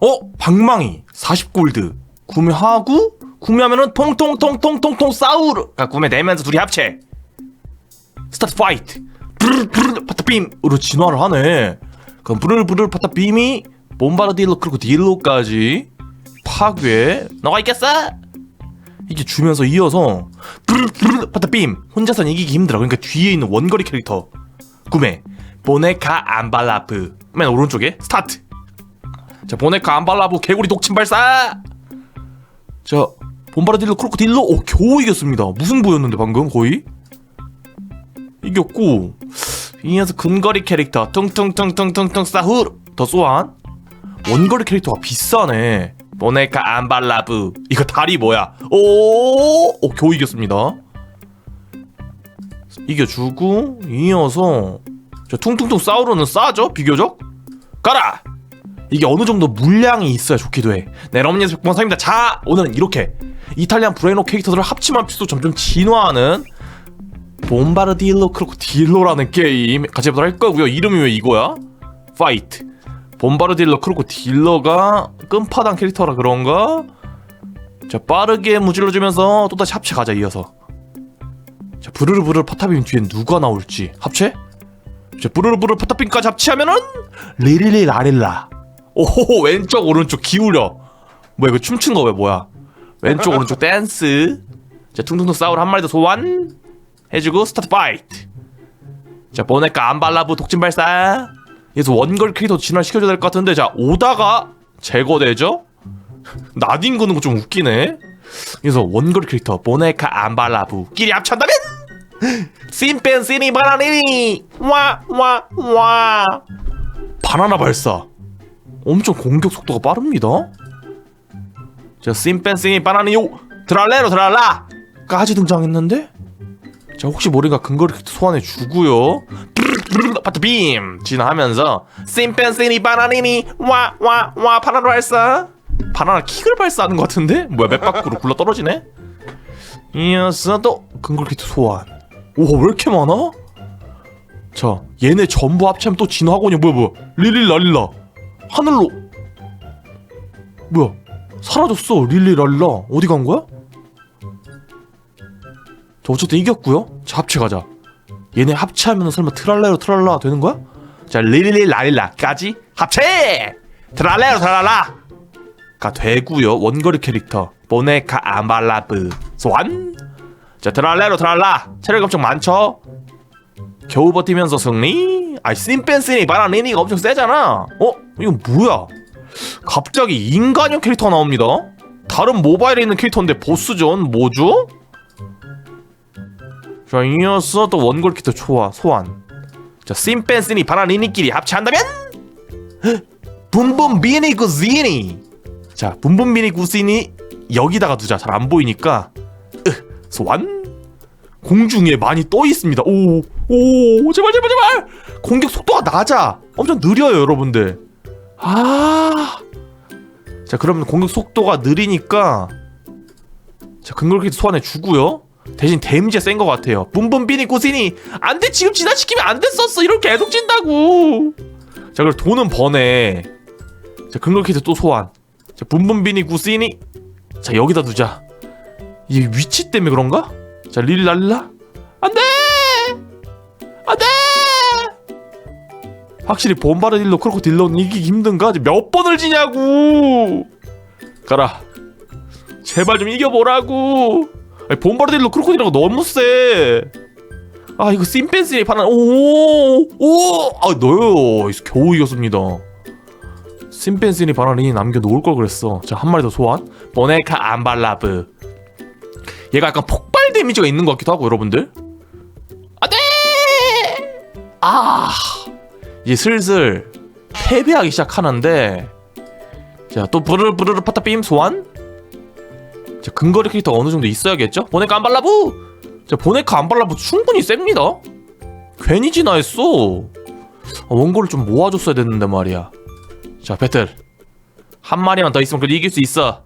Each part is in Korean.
어? 방망이. 40골드. 구매하고 구매하면은 통통통통통통 싸우르가 구매되면서 둘이 합체. 스타트 파이트. 브르르 파타빔으로 진화를 하네. 그럼 브르르 파타빔이 bombardiello 그리고 딜로까지 파괴 너가 있겠어? 이게 주면서 이어서 브르르 파타빔. 혼자선 이기기 힘들어. 그러니까 뒤에 있는 원거리 캐릭터. 구매. 보네카 암발라프. 맨 오른쪽에 스타트 자 보네카 암발라프 개구리 독침 발사! 자 봄바르딜로 크로코딜로 오 겨우 이겼습니다. 무승부였는데 방금 거의? 이겼고 이 녀석 근거리 캐릭터. 퉁퉁퉁퉁퉁퉁 싸후르. 더 쏘한? 원거리 캐릭터가 비싸네. 보네카 암발라브 이거 다리 뭐야? 오, 오 겨우 이겼습니다. 이겨주고 이어서 저 퉁퉁퉁 싸우르는 싸죠? 비교적? 가라 이게 어느 정도 물량이 있어야 좋기도 해. 네, 여러분께서 백번사입니다. 자, 오늘은 이렇게 이탈리안 브레이노 캐릭터들을 합치면 합칠수록 점점 진화하는 봄바르딜로 크로코딜로라는 게임 같이 해보도록 할 거고요. 이름이 왜 이거야? 파이트. 봄바르딜로 크로코딜러가 끔파당 캐릭터라 그런가? 자, 빠르게 무질러주면서 또다시 합체 가자, 이어서. 자, 부르르부르 파타빔 뒤엔 누가 나올지. 합체? 자, 부르르부르 파타빔까지 합체하면은 리릴리 라릴라. 오호 왼쪽 오른쪽 기울여. 뭐야 이거 춤춘 거 왜 뭐야? 왼쪽 오른쪽 댄스. 자 퉁퉁퉁 싸울 한 마리 더 소환. 해주고 스타트 파이트. 자 보네카 안발라브 독침 발사. 여기서 원걸 캐릭터 진화시켜줘야 될 것 같은데 자 오다가 제거되죠? 나딘 거는 거 좀 웃기네. 그래서 원걸 캐릭터 보네카 안발라브. 끼리 합친다면 심펜시니 바나니니. 와와와. 바나나 발사 엄청 공격 속도가 빠릅니다. 자, 심펜싱이 바나니요 드랄레로 드랄라 까지 등장했는데 자 혹시 모르니까 근거리 소환해 주고요. 파트빔 진화하면서 심펜싱이 바나니니 와 와 와 바나나 발사 바나나 킥을 발사하는 것 같은데 뭐야 맵 밖으로 굴러 떨어지네. 이어서 또 키트 소환. 오왜 이렇게 많아? 자 얘네 전부 합치면 또 진화하고냐 뭐야 뭐야 릴릴랄릴라 하늘로. 뭐야? 사라졌어 릴리랄라. 어디 간 거야? 자 어쨌든 이겼고요. 자 합체 가자. 얘네 합체하면 설마 트랄레로 트랄라 되는 거야? 자 릴리랄라까지 합체! 트랄레로 트랄라 가 되고요. 원거리 캐릭터. 보네카 아말라브. 소환! 자 트랄레로 트랄라. 체력 엄청 많죠? 겨우 버티면서 승리? 아이 심펜스니 바라니니가 엄청 세잖아. 어? 이건 뭐야 갑자기 인간형 캐릭터가 나옵니다 다른 모바일에 있는 캐릭터인데 보스전 뭐죠? 자 이어서 또 원골 캐릭터 초아 소환 자 심펜스니 바라니니끼리 합체한다면 붐붐 비니 구지니 자 붐붐 비니 구지니 여기다가 두자 잘 안 보이니까 으, 소환 공중에 많이 떠 있습니다. 오, 오, 제발, 제발, 제발! 공격 속도가 낮아. 엄청 느려요, 여러분들. 아. 자, 그러면 공격 속도가 느리니까. 자, 근골키트 소환해 주고요. 대신 데미지가 센 것 같아요. 붐붐 비니 꾸시니. 안 돼, 지금 진화시키면 안 됐었어. 이렇게 계속 진다고. 자, 그럼 돈은 버네. 자, 근골키트 또 소환. 자, 붐붐 비니 꾸시니. 자, 여기다 두자. 이게 위치 때문에 그런가? 자 릴랄라 안 돼 안 돼 확실히 봄바르딜로 크로코딜로는 이기기 힘든가? 몇 번을 지냐고! 가라. 제발 좀 이겨보라고! 아니, 봄바르딜로 크로코딜로가 너무 세. 아 이거 심펜스니 파란 오오 아 너요! 겨우 이겼습니다. 심펜스니 바나니 남겨놓을 걸 그랬어. 자 한 마리 더 소환. 보네카 암발라브. 얘가 약간 폭발 데미지가 있는 것 같기도 하고 여러분들. 안돼! 아 이제 슬슬 패배하기 시작하는데 자또 부르르 부르르 파타빔 소환? 자 근거리 캐릭터 어느 정도 있어야겠죠? 보네카 안발라부! 자 보네카 안발라부 충분히 셉니다. 괜히 진화했어. 아, 원고를 좀 모아줬어야 됐는데 말이야. 자 배틀. 한 마리만 더 있으면 그래도 이길 수 있어.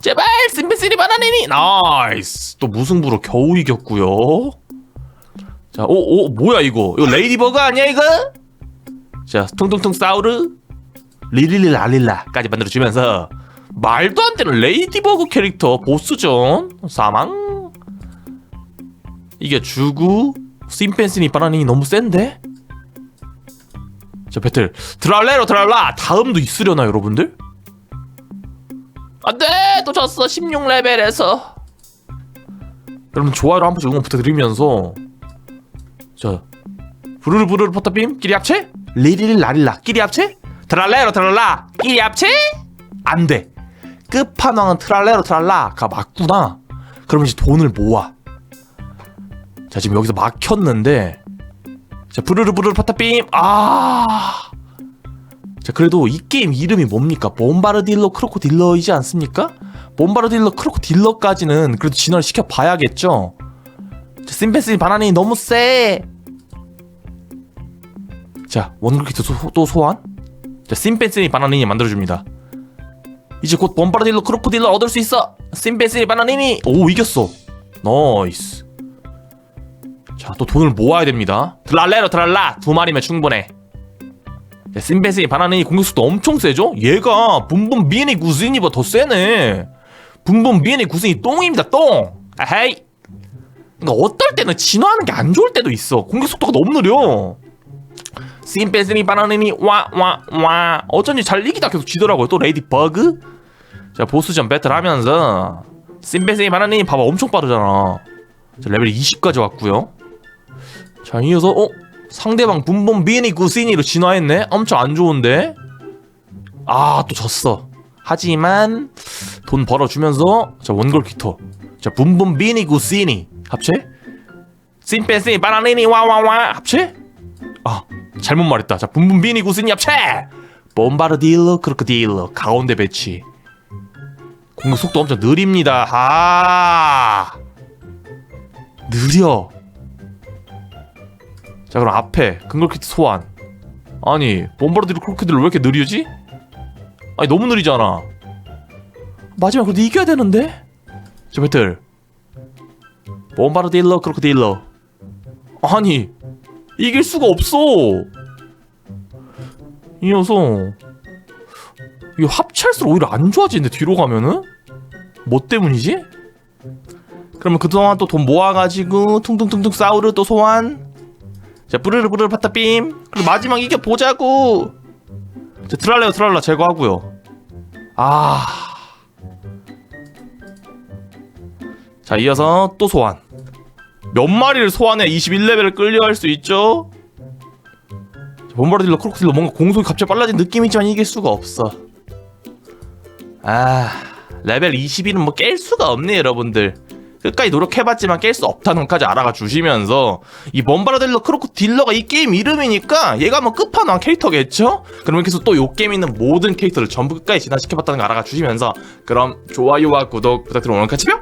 제발 심펜스리 바나니니! 나이스! 또 무승부로 겨우 이겼고요 자 오 오 뭐야 이거? 이거 레이디버그 아니야 이거? 자 퉁퉁퉁 사우르. 리릴리 라릴라까지 만들어주면서 말도 안 되는 레이디버그 캐릭터 보스전 사망? 이게 주구 심펜스니 바나니 너무 센데? 자 배틀. 드랄레로 드랄라. 다음도 있으려나 여러분들? 안돼! 또 졌어 16레벨에서. 여러분 좋아요로 한 번씩 응원 부탁드리면서 자 부르르 부르르 포터빔? 끼리 합체? 리리리 라릴라. 끼리 합체? 드랄레로 드랄라. 끼리 합체? 안돼. 끝판왕은 트랄레로 트랄라가 맞구나. 그러면 이제 돈을 모아. 자 지금 여기서 막혔는데. 자 부르르 부르르 파타빔. 아. 자 그래도 이 게임 이름이 뭡니까? 봄바르딜러 크로코딜러이지 않습니까? 봄바르딜러 크로코딜러까지는 그래도 진화를 시켜봐야겠죠? 자 심펜스 바나니 너무 세 자, 소, 또 소환. 자, 심펜스니 바나니니 만들어줍니다. 이제 곧 봄바르딜로 크로코딜러 얻을 수 있어. 심펜스니 바나니니. 오, 이겼어. 나이스. 자, 또 돈을 모아야 됩니다. 드랄레로 드랄라. 두 마리면 충분해. 자, 심펜스니 바나니니 공격속도 엄청 세죠? 얘가 붐붐 비니 구스니보다 더 세네. 붐붐 비니 구스니 똥입니다, 똥. 아헤이. 그러니까 어떨 때는 진화하는 게 안 좋을 때도 있어. 공격 속도가 너무 느려. 심페스니 바나니니 와와와. 어쩐지 잘 이기다 계속 지더라고요. 또 레이디 버그? 자 보스전 배틀 하면서 심페스니 바나니니 봐봐. 엄청 빠르잖아. 자 레벨 20까지 왔고요. 자 이어서 어? 상대방 분본 비니 구시니로 진화했네. 엄청 안 좋은데. 아 또 졌어. 하지만 돈 벌어주면서 자 원골 키터. 자 분본 비니 구시니 합체 심페스니 바나니니 와와와 합체 아 잘못 말했다. 자, 붐붐비니 구스니 합체. 봄바르딜러 크로코딜러 가운데 배치. 공격 속도 엄청 느립니다. 아 느려. 자 그럼 앞에 근걸키트 소환. 아니 봄바르딜러 크로코딜러 왜 이렇게 느리지? 아니 너무 느리잖아. 마지막 그래도 이겨야 되는데. 자 배틀. 봄바르딜러 크로코딜러. 아니 이길 수가 없어. 이 녀석. 이거 합체할수록 오히려 안 좋아지는데 뒤로 가면은? 뭐 때문이지? 그러면 그동안 또 돈 모아가지고 퉁퉁퉁퉁 싸우르 또 소환. 자 뿌르르 뿌르르 파타빔. 그리고 마지막 이겨 보자고. 자 드랄레오 드랄라 제거하고요. 아. 자 이어서 또 소환. 몇 마리를 소환해 21레벨을 끌려갈 수 있죠? 봄바르딜러 크로코딜러 뭔가 공속이 갑자기 빨라진 느낌이지만 이길 수가 없어 아 레벨 22는 뭐깰 수가 없네 여러분들 끝까지 노력해봤지만 깰 수 없다는 것까지 알아가 주시면서 이 봄바르딜러 크로코 딜러가 이 게임 이름이니까 얘가 뭐 끝판왕 캐릭터겠죠? 그러면 계속 또 요 게임에 있는 모든 캐릭터를 전부 끝까지 진화시켜봤다는 거 알아가 주시면서 그럼 좋아요와 구독 부탁드립니다 오늘 같이 뿅!